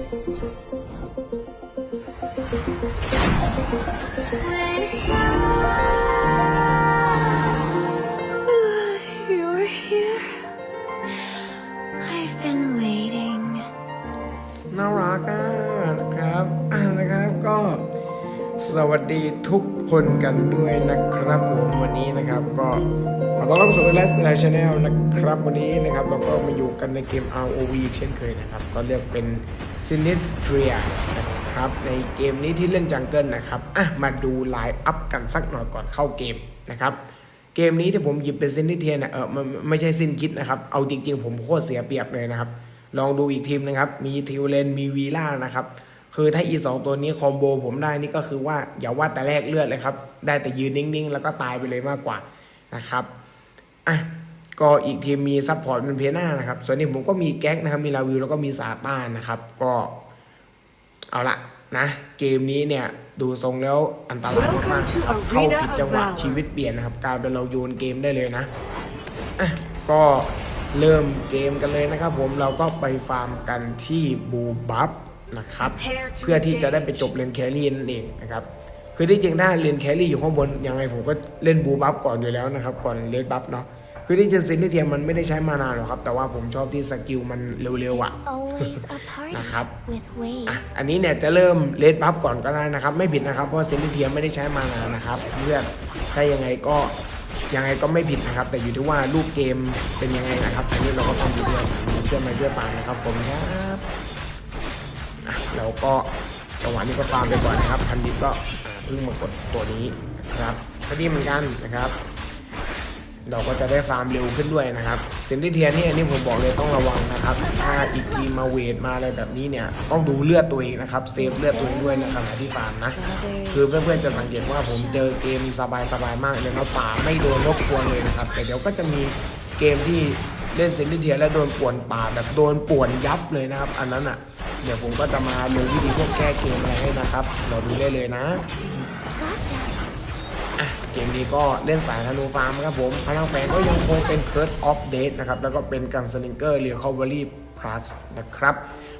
น่ารักอะนะครับนะครับก็สวัสดีทุก คนกันด้วยนะครับผมวันนี้นะครับก็ขอต้อนรับสู่ไลฟ์สไตล์ชาแนลนะครับวันนี้นะครับเราก็มาอยู่กันในเกม ROV เช่นเคยนะครับก็เรียกเป็น Sinistria นะครับในเกมนี้ที่เล่นจังเกิลนะครับอะมาดูไลน์อัพกันสักหน่อยก่อนเข้าเกมนะครับเกมนี้ที่ผมหยิบเป็นซินดิเทียนเออมันไม่ใช่ซินคิดนะครับเอาจริง ๆ ผมโคตรเสียเปรียบเลยนะครับลองดูอีกทีมนะครับมีทิวเลนมีวีล่านะครับ คือถ้าอีสองตัวนี้คอมโบผมได้นี่ก็คือว่าอย่าว่าแต่แรกเลือดเลยครับ ได้แต่ยืนนิ่งๆ แล้วก็ตายไปเลยมากกว่านะครับอะก็อีกทีมมีซัพพอร์ตเป็นเพน่านะครับ ส่วนนี้ผมก็มีแก๊กนะครับมีลาวิวแล้วก็มีซาต้านะครับ ก็เอาละนะ เกมนี้เนี่ยดูทรงแล้วอันตรายมากๆครับเข้าผิดจังหวะชีวิตเปลี่ยนนะครับกลายเป็นเราโยนเกมได้เลยนะอะก็เริ่มเกมกันเลยนะครับผมเราก็ไปฟาร์มกันที่บูบัฟ นะครับ เพื่อที่จะได้ไปจบเลนแครี่นั่นเองนะครับคือที่จริงถ้าเลนแครี่อยู่ข้างบนยังไงผมก็เล่นบูบัฟก่อนอยู่แล้วนะครับก่อนเลนบัฟเนาะคือที่จริงซินที่เทียมมันไม่ได้ใช้มานานหรอกครับ แต่ว่าผมชอบที่สกิลมันเร็วๆอะ Always a party นะครับ with Wade. อะอันนี้เนี่ยจะเริ่มเลดบัฟก่อนก็ได้นะครับ ไม่ผิดนะครับเพราะเซนติเทียไม่ได้ใช้มานานนะครับเพื่อนถ้ายังไงก็ยังไงก็ไม่ผิดนะครับ แต่อยู่ที่ว่ารูปเกมเป็นยังไงนะครับอันนี้เราก็ทำอยู่ด้วยเพื่อนมาเพื่อฟังนะครับผมครับอะ เราก็จังหวะนี้ก็ฟาร์มไปก่อนนะครับ พันดิบก็เพิ่งมากดตัวนี้นะครับก็ดีเหมือนกันนะครับ เราก็จะได้ฟาร์มเร็วขึ้นด้วยนะครับเซนติเทียนี่อันนี้ผมบอกเลยต้องระวังนะครับ ถ้าอีกทีมาเวทมาอะไรแบบนี้เนี่ยต้องดูเลือดตัวเองนะครับเซฟเลือดตัวเองด้วยในขณะที่ฟาร์มนะคือเพื่อนๆจะสังเกตว่าผมเจอเกมสบายๆมากเลยนะป่าไม่โดนรบกวนเลยนะครับ แต่เดี๋ยวก็จะมีเกมที่เล่นเซนติเทียแล้วโดนป่วนป่าแบบโดนป่วนยับเลยนะครับ อันนั้นอะ เดี๋ยวผมก็จะมาลงวิธีพวกแก้เกมอะไรให้นะครับ เราดูได้เลยนะเกมนี้ก็เล่นสายธนูฟาร์มครับผม พลังแฝงก็ยังคงเป็น Curse of Death นะครับ แล้วก็เป็นกันสลิงเกอร์เรีย c o เวอรี่พลัสนะครับ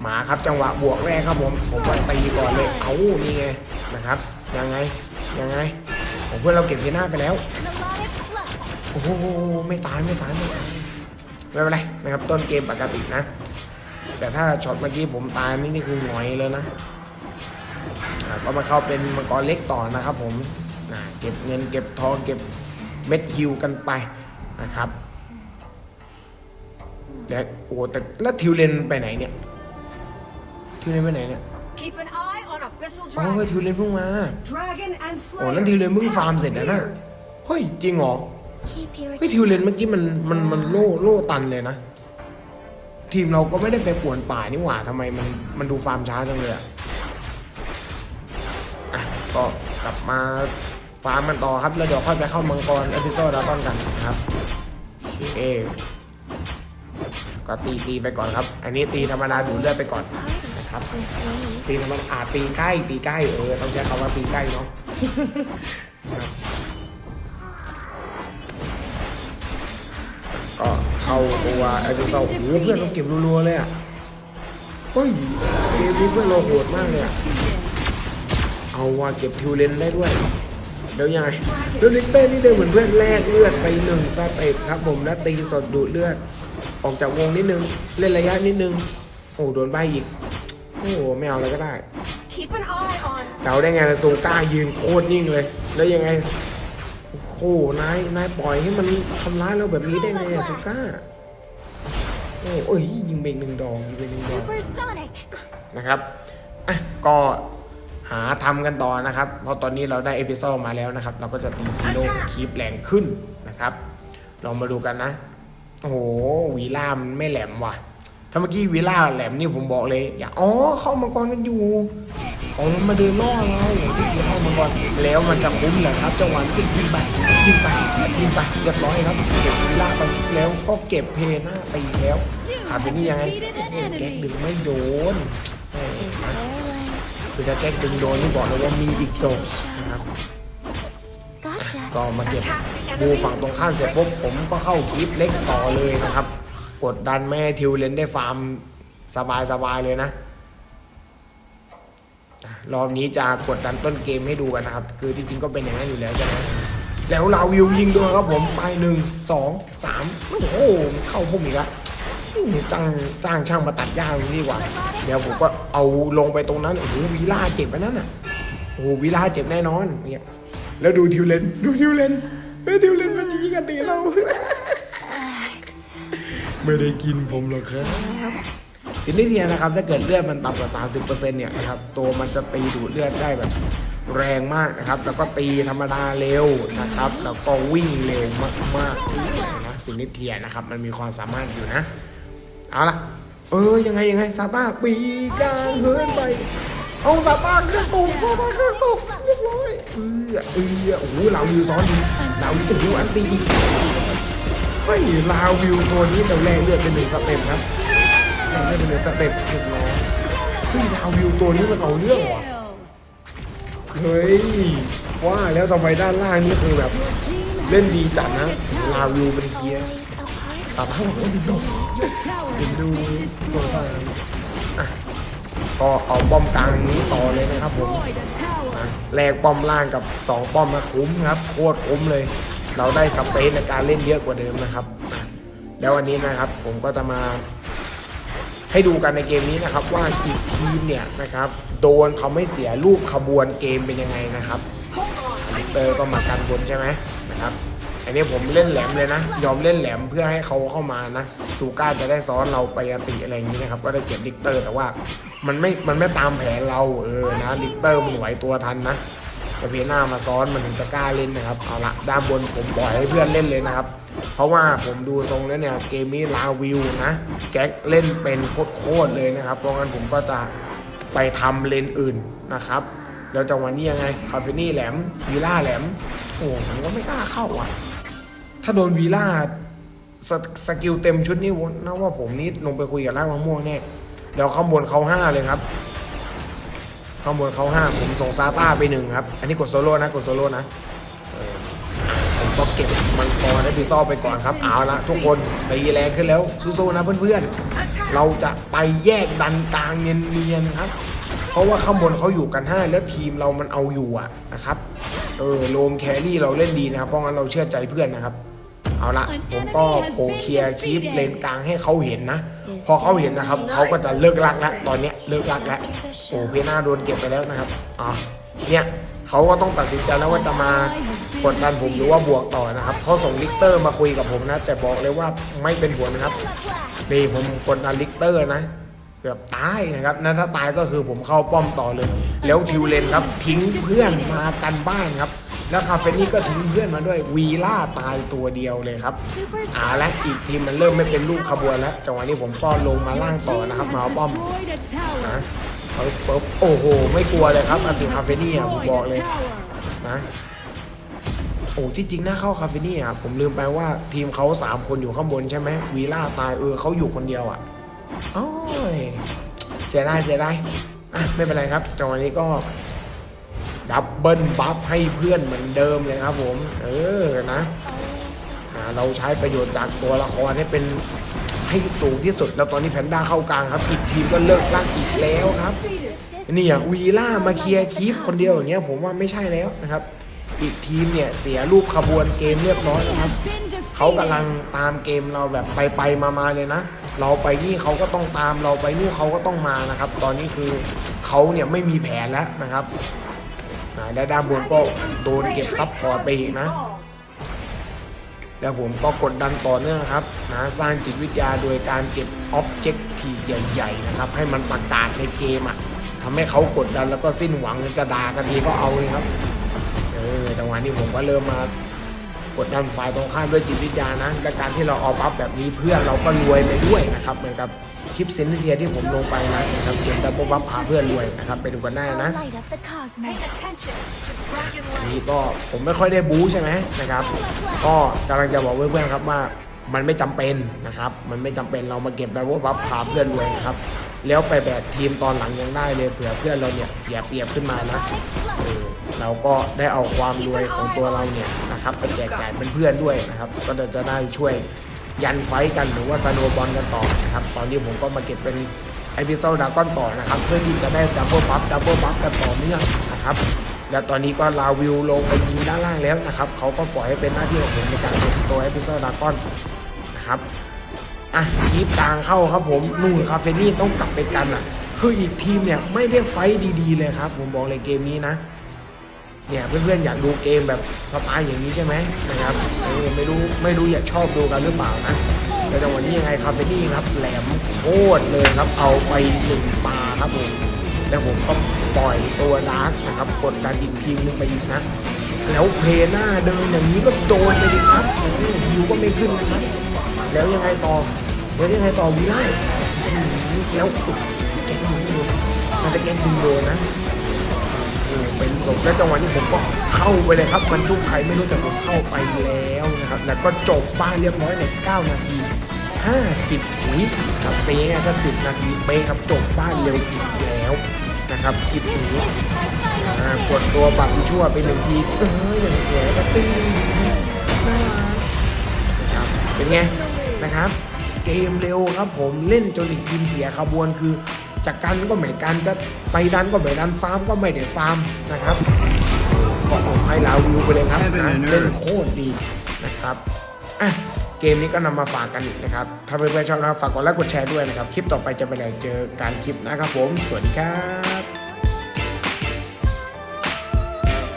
หมาครับจังหวะบวกแรกครับผม ผมว่าตีก่อนเลย เอานี่ไงนะครับ ยังไง ยังไง ผมเพื่อนเราเก็บเทน่าไปแล้ว โอ้โห ไม่ตายไม่ตายไม่ตายไม่เป็นไรนะครับ ต้นเกมปกตินะ แต่ถ้าช็อตเมื่อกี้ผมตายนี่นี่คือหงอยเลยนะอะก็มาเข้าเป็นมังกรเล็กต่อนะครับ ผมอะเก็บเงินเก็บทองเก็บเม็ดฮิวกันไปนะครับแต่โอ้แต่แล้วทิวเลนไปไหนเนี่ยทิวเลนไปไหนเนี่ย Keep an eye on Abyssal อ๋อเฮ้ย Dragon. ทิวเลนเพิ่งมา Dragon and โอ้ Slayer. นั่นทิวเลนเพิ่งฟาร์มเสร็จแล้วนะเฮ้ยจริงเหรอ Keep your เฮ้ยทิวเลนเมื่อกี้มันมันมันโล่โล่ตันเลยนะ ทีมเราก็ไม่ได้ไปป่วนป่านี่หว่าทำไมมันมันดูฟาร์มช้าจังเลยอะอะก็กลับมาฟาร์มมันต่อครับแล้วเดี๋ยวค่อยไปเข้ามังกรเอพิโซดดาต้นกันครับโอเคก็ตีตีไปก่อนครับ อันนี้ตีธรรมดาดูเลือดไปก่อนนะครับ ตีธรรมดาอ่าตีใกล้ตีใกล้เออต้องใช้คำว่าตีใกล้เนาะ เข้าตัวไอพิโซดโอ้โหเพื่อนเราเก็บรัวๆเลยอะเฮ้ยเกมนี้เพื่อนเราโหดมากเลยอะเอาว่าเก็บทิวเลนได้ด้วยเดี๋ยวยังไงเดี๋ยวลิกเต้นี่เดินเหมือนเพื่อนแลกเลือดไปหนึ่งสเต็ปครับผมแล้วตีสดดูดเลือด ออกจากวงนิดนึงเล่นระยะนิดนึงโอ้โหโดนใบอีกโอ้โหไม่เอาแล้วก็ได้ Keep an eye on เดาได้ไงนะซูก้ายืนโคตรนิ่งเลย แล้วยังไงโอ้โหนายนายปล่อยให้มันทำร้ายเราแบบนี้ได้ไงอะซูก้าโอ้เอ้ยยิงเบงหนึ่งดอกยิงเบงหนึ่งดอก Supersonic. นะครับอะก็หาทำกันต่อนะครับ เพราะตอนนี้เราได้เอพิโซดมาแล้วนะครับ เราก็จะตีฮีโร่คีบแรงขึ้นนะครับลองมาดูกันนะโอ้โหวีล่ามันไม่แหลมว่ะถ้าเมื่อกี้วีล่าแหลมนี่ผมบอกเลย อย่าอ๋อเข้ามังกรกันอยู่ อ๋อมันมาเดินล่อเราที่จะเข้ามังกรแล้วมันจะคุ้มเหรอครับ จังหวะนี้ก็ยิงไปยิงไปยิงไปเรียบร้อยครับเก็บล่าไปแล้วก็เก็บเพหน้าไปแล้วขาดไปนี่ยังไงแก๊กดึงไม่โดนคือถ้าแก๊กดึงโดนนี่บอกเลยว่ามีอีกโซนะครับก็มาเก็บบูฝั่งตรงข้ามเสร็จปุ๊บผมก็เข้าคลิปเล็กต่อเลยนะครับ กดดันแม่ทิวเลนได้ฟาร์มสบายๆเลยนะ รอบนี้จะกดดันต้นเกมให้ดูกันนะครับ คือจริงๆก็เป็นอย่างนั้นอยู่แล้วใช่ไหมแล้วลาวิวยิงด้วยครับผมไปหนึ่งสองสามโอ้โหเข้าพุ่มอีกแล้วจ้างจ้างช่างมาตัดหญ้าตรงนี้ดีกว่า เดี๋ยวผมก็เอาลงไปตรงนั้นโอ้โหวีล่าเจ็บไปนั่นน่ะโอ้โหวีล่าเจ็บแน่นอนเนี่ยแล้วดูทิวเลนดูทิวเลนเฮ้ยทิวเลนมันยิงกันตีเราไม่ได้กินผมหรอกครับ สินิเทียนะครับถ้าเกิดเลือดมันต่ำกว่า 30%เนี่ยนะครับตัวมันจะตีดูดเลือดได้แบบแรงมากนะครับ แล้วก็ตีธรรมดาเร็วนะครับ แล้วก็วิ่งเร็วมากๆด้วยนะสินนิเทียนะครับ มันมีความสามารถอยู่นะ เอาล่ะ เออยังไงยังไงซาต้าปีกลางเฮิร์นไป เอาซาต้าเครื่องตกซาต้าเครื่องตกเรียบร้อยเออเออโอ้โหเราวิวซ้อนดีเราวิวโอ้โหอันตีอีกเฮ้ยลาวิวตัวนี้แต่แรกเลือดเป็นหนึ่งสเต็ปครับ แรกเลือดเป็นสเต็ปเรียบร้อยเฮ้ยลาวิวตัวนี้มันเอาเรื่องว่ะเฮ้ยว่าแล้วทำไมด้านล่างนี่คือแบบ เล่นดีจัดนะลาวิวเป็นเคียร์สาบานบอกว่าดีตกเห็นดูตัวกลางอะก็เอาป้อมกลางนี้ต่อเลยนะครับผมแลกป้อมล่างกับสองป้อมมาคุ้มครับ โคตรคุ้มเลย เราได้สเปซในการเล่นเยอะกว่าเดิมนะครับ แล้ววันนี้นะครับผมก็จะมา ให้ดูกันในเกมนี้นะครับว่าอีกทีมเนี่ยนะครับโดนเขาไม่เสียรูปขบวนเกมเป็นยังไงนะครับลิเตอร์ก็มากันบนใช่ไหมนะครับอันนี้ผมเล่นแหลมเลยนะ ยอมเล่นแหลมเพื่อให้เขาเข้ามานะสูก้าจะได้ซ้อนเราไปติอะไรอย่างนี้นะครับ ก็ได้เก็บลิกเตอร์แต่ว่ามันไม่มันไม่ตามแผนเราเออนะลิกเตอร์มันไหวตัวทันนะ แต่เพหน้ามาซ้อนมันถึงจะกล้าเล่นนะครับเอาละด้านบนผมปล่อยให้เพื่อนเล่นเลยนะครับ เพราะว่าผมดูทรงแล้วเนี่ยเกมนี้ลาวิวนะแก๊กเล่นเป็นโคตรเลยนะครับ เพราะงั้นผมก็จะไปทำเลนอื่นนะครับแล้วจังหวะนี้ยังไงคาเฟนี่แหลมวีล่าแหลมโอ้ผมก็ไม่กล้าเข้าอะ ถ้าโดนวีล่าสสกิลเต็มชุดนี่นะว่าผมนี่ลงไปคุยกับร่ากมะม่วงแน่แล้วข้างบนเขาห้าเลยครับ ข้างบนเขาห้าผมส่งซาต้าไปหนึ่งครับ อันนี้กดโซโล่นะกดโซโล่นะผมก็เก็บมังกรและบิซอไปก่อนครับเอาละทุกคนตีแรงขึ้นแล้วสู้ๆนะเพื่อนๆ เราจะไปแยกดันกลางเนียนๆครับ เพราะว่าข้างบนเขาอยู่กันห้าแล้วทีมเรามันเอาอยู่อะนะครับเออโลมแครี่เราเล่นดีนะครับเพราะงั้นเราเชื่อใจเพื่อนนะครับเอาละผมก็โผเคลียร์คลิปเลนกลางให้เขาเห็นนะ พอเขาเห็นนะครับเขาก็จะเลิกรักแล้วตอนเนี้ยเลิกรักแล้ว โอ้เพน่าโดนเก็บไปแล้วนะครับอ่าเนี่ยเขาก็ต้องตัดสินใจแล้วว่าจะมากดดันผมหรือว่าบวกต่อนะครับเขาส่งลิกเตอร์มาคุยกับผมนะ แต่บอกเลยว่าไม่เป็นผลนะครับนี่ผมกดดันลิกเตอร์นะเกือบตายนะครับนะถ้าตายก็คือผมเข้าป้อมต่อเลย แล้วทิวเลนครับทิ้งเพื่อนมากันบ้านครับแล้วคาเฟนี่ก็ทิ้งเพื่อนมาด้วยวีล่าตายตัวเดียวเลยครับอ่าและอีกทีมมันเริ่มไม่เป็นลูกขบวนแล้วจังหวะนี้ผมก็ลงมาล่างต่อนะครับมาเอาป้อมนะ เขาปุ๊บโอ้โห ไม่กลัวเลยครับอันติคาเฟนี่อะผมบอกเลยนะโอ้ที่จริงน่าเข้าคาเฟนี่อะผมลืมไปว่าทีมเขาสามคนอยู่ข้างบนใช่ไหมวีล่าตายเออเขาอยู่คนเดียวอะโอ้ยเสียดายเสียดายอะไม่เป็นไรครับจังหวะนี้ก็ดับเบิลบัฟให้เพื่อนเหมือนเดิมเลยครับผม เออนะอ่าเราใช้ประโยชน์จากตัวละครให้เป็น ให้สูงที่สุด แล้วตอนนี้แพนด้าเข้ากลางครับ อีกทีมก็เลิกลากอีกแล้วครับนี่อยวีล่ามาเคลียร์คีฟคนเดียวอย่างเงี้ยผมว่าไม่ใช่แล้วนะครับ อีกทีมเนี่ยเสียรูปขบวนเกมเรียบร้อยครับเขากำลังตามเกมเราแบบไปไปมามาเลยนะ เราไปนี่เขาก็ต้องตามเราไปนู่นเขาก็ต้องมานะครับ ตอนนี้คือเขาเนี่ยไม่มีแผนแล้วนะครับอ่าและด้านบนก็โดนเก็บซับพอร์ตไปอีกนะ แล้วผมก็กดดันต่อเนื่องครับนะสร้างจิตวิทยาโดยการเก็บอ็อบเจกต์ีใหญ่ๆนะครับให้มันประกาศในเกมอะทำให้เขากดดันแล้วก็สิ้นหวังจะด่ากันทีก็เอาเลยครับเออจังหวะนี้ผมก็เริ่มมากดดันฝ่ายตรงข้ามด้วยจิตวิทยานะและการที่เราออกอัพแบบนี้เพื่อนเราก็รวยไปด้วยนะครับเหมือนกับ คลิปเซนเทียที่ผมลงไปนะครับเก็บดับเบิลบัฟพาเพื่อนรวยนะครับไปดูกันได้นะ Light up the cosmos. Pay attention to Dragon อัน Lane. นี้ก็ผมไม่ค่อยได้บู๊ใช่ไหมนะครับก็กำลังจะบอกเพื่อนๆครับว่ามันไม่จำเป็นนะครับ มันไม่จำเป็นเรามาเก็บแบบว่าบัฟพาเพื่อนรวยนะครับแล้วไปแบกทีมตอนหลังยังได้เลยเผื่อเพื่อนเราเนี่ยเสียเปรียบขึ้นมานะเออเราก็ได้เอาความรวยของตัวเราเนี่ยนะครับไปแจกจ่ายเพื่อนๆด้วยนะครับ ก็จะได้ช่วย ยันไฟกันหรือว่าสโนว์บอลกันต่อนะครับตอนนี้ผมก็มาเก็บเป็นไอพิโซดดากอนต่อนะครับ เพื่อที่จะได้ดับเบิลบัฟดับเบิลบัฟกันต่อเนื่องนะครับ แล้วตอนนี้ก็ลาวิวลงไปยิงด้านล่างแล้วนะครับเขาก็ปล่อยให้เป็นหน้าที่ของผมในการเป็นตัวไอพิโซดดากอนนะครับอะคีบกลางเข้าครับผมนู่นคาเฟนี่ต้องกลับไปกันอะ คืออีกทีมเนี่ยไม่ได้ไฟดีๆเลยครับ ผมบอกเลยเกมนี้นะ เนี่ยเพื่อนๆอยากดูเกมแบบสไตล์อย่างนี้ใช่ไหมนะครับไม่รู้ไม่รู้อยากชอบดูกันหรือเปล่านะแต่จังหวะนี้ยังไงคาเฟนี่ครับแหลมโคตรเลยครับเอาไปหนึ่งปลาครับผมแล้วผมก็ปล่อยตัวดาร์กนะครับกดดันอีกทีมนึงไปอีกนะแล้วเพหน้าเดินอย่างนี้ก็โดนไปดิครับฮิวก็ไม่ขึ้นนะครับแล้วยังไงต่อแล้วยังไงต่อวีไลแล้วแกงดึงโดนมันจะแกงดึงโดนนะ เป็นศพและจังหวะนี้ผมก็เข้าไปเลยครับมันจุกใครไม่รู้แต่ผมเข้าไปแล้วนะครับ แล้วก็จบบ้านเรียบร้อยใน9นาที50วิครับเป๊ะก็10 นาทีเป๊ะครับจบบ้านเร็วอีกแล้วนะครับคลิปนี้อ่ากดตัวบัตรชั่วไปหนึ่งทีเอออย่างสวยก็ติ้งน่านะครับเป็นไงนะครับ เกมเร็วครับผมเล่นจนอีกทีมเสียขบวนคือ จากกันก็ไม่กันจะไปดันก็ไม่ดันฟาร์มก็ไม่ได้ฟาร์มนะครับก็ผมให้ลาวิวไปเลยครับนะเล่นโคตรดีนะครับอะเกมนี้ก็นำมาฝากกันอีกนะครับ ถ้าเพื่อนๆชอบนะครับฝากกดไลค์กดแชร์ด้วยนะครับ คลิปต่อไปจะไปไหนเจอการคลิปนะครับผม สวัสดีครับ